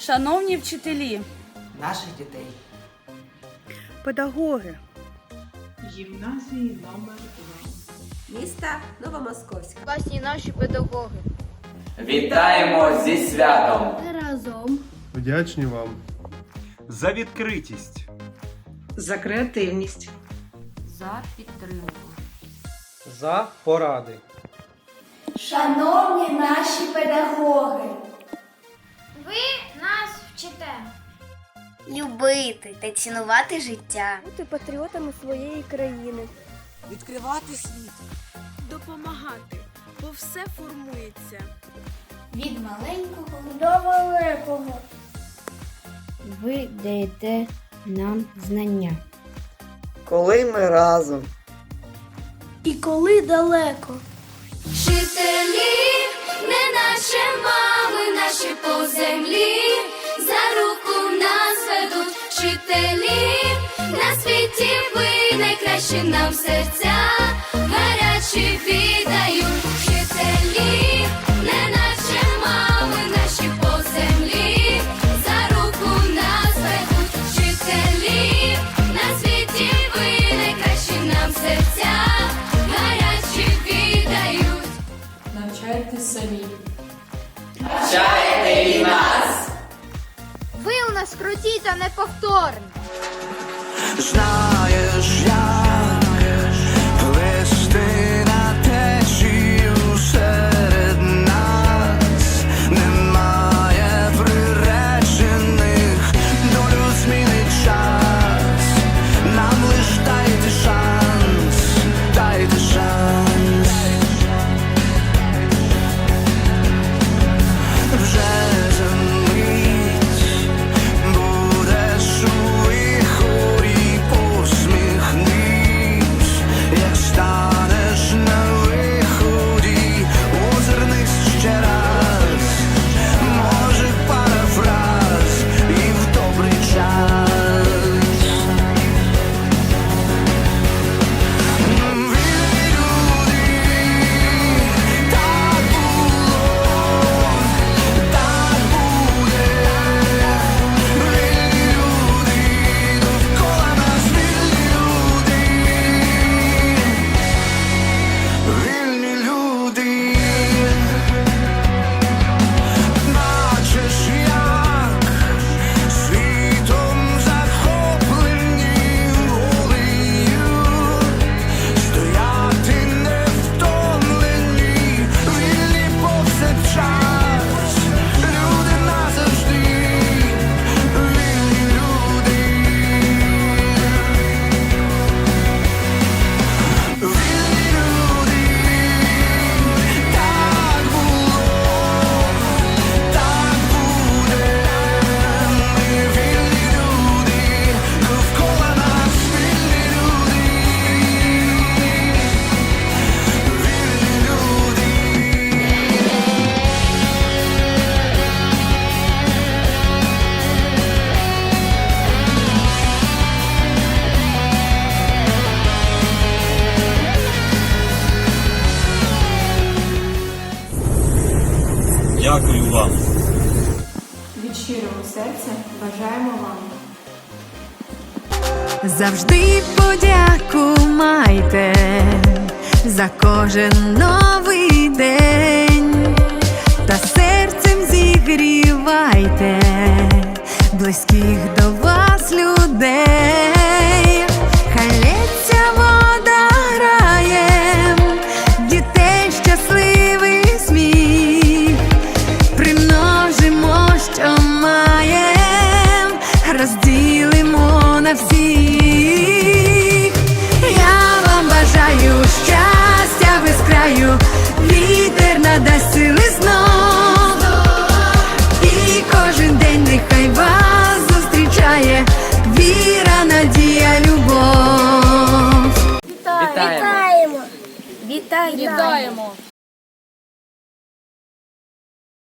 Шановні вчителі, наших дітей. педагоги, гімназії номер 2 Міста Новомосковська. Класні наші педагоги. Вітаємо зі святом! Разом. Вдячні вам. за відкритість, за креативність, За підтримку. За поради. Шановні наші педагоги, Любити та цінувати життя. Бути патріотами своєї країни. Відкривати світ. допомагати, бо все формується. від маленького до великого. Ви даєте нам знання. Коли ми разом. І коли далеко. Вчителі, ведуть вчителі, на світі ви найкращі нам серця, гарячі віддають вчителі, не наче мами наші по землі, за руку нас ведуть вчителі, на світі ви найкращі нам серця, гарячі віддають. навчайте самі. У нас круті та неповторні. знаєш, як Дякую вам. Від щирого серця бажаємо вам. Завжди подяку майте за кожен новий день, та серцем зігрівайте близьких до вас людей. вітер надасть сили знов і кожен день нехай вас зустрічає. Віра, надія, любов. Вітаємо! Вітаємо! Вітаємо.